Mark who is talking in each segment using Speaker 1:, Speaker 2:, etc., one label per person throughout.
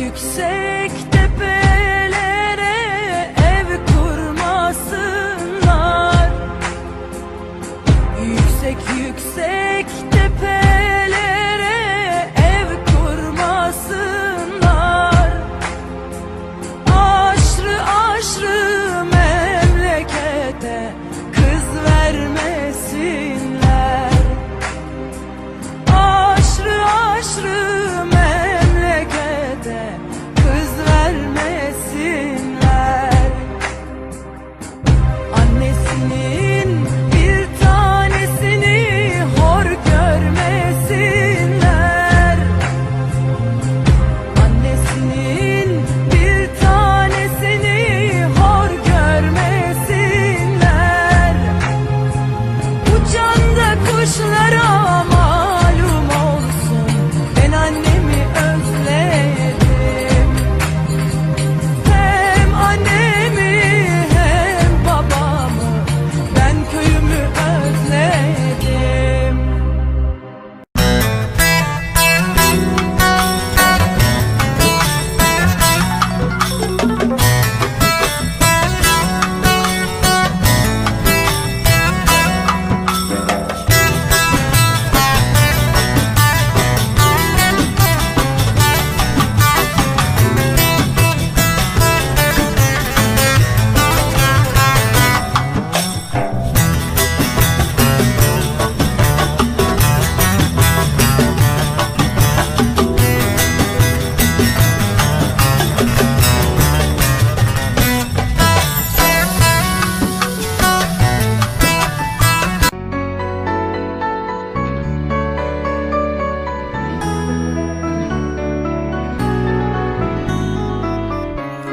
Speaker 1: yüksek tepe.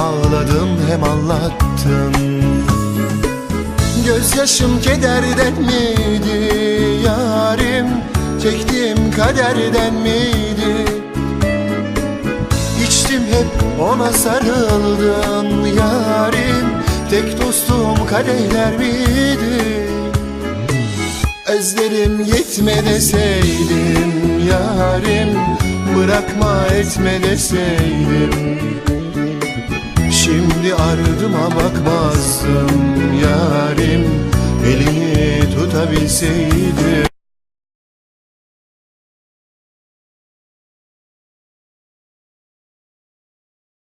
Speaker 2: Hem ağladım hem anlattım Gözyaşım kederden miydi yarim Çektiğim kaderden miydi? İçtim hep ona sarıldım. Yarim Tek dostum kadehler miydi? Özlerim yetme deseydim yarim Bırakma etme deseydim Şimdi ardıma bakmazdım yarim. Elini tutabilseydim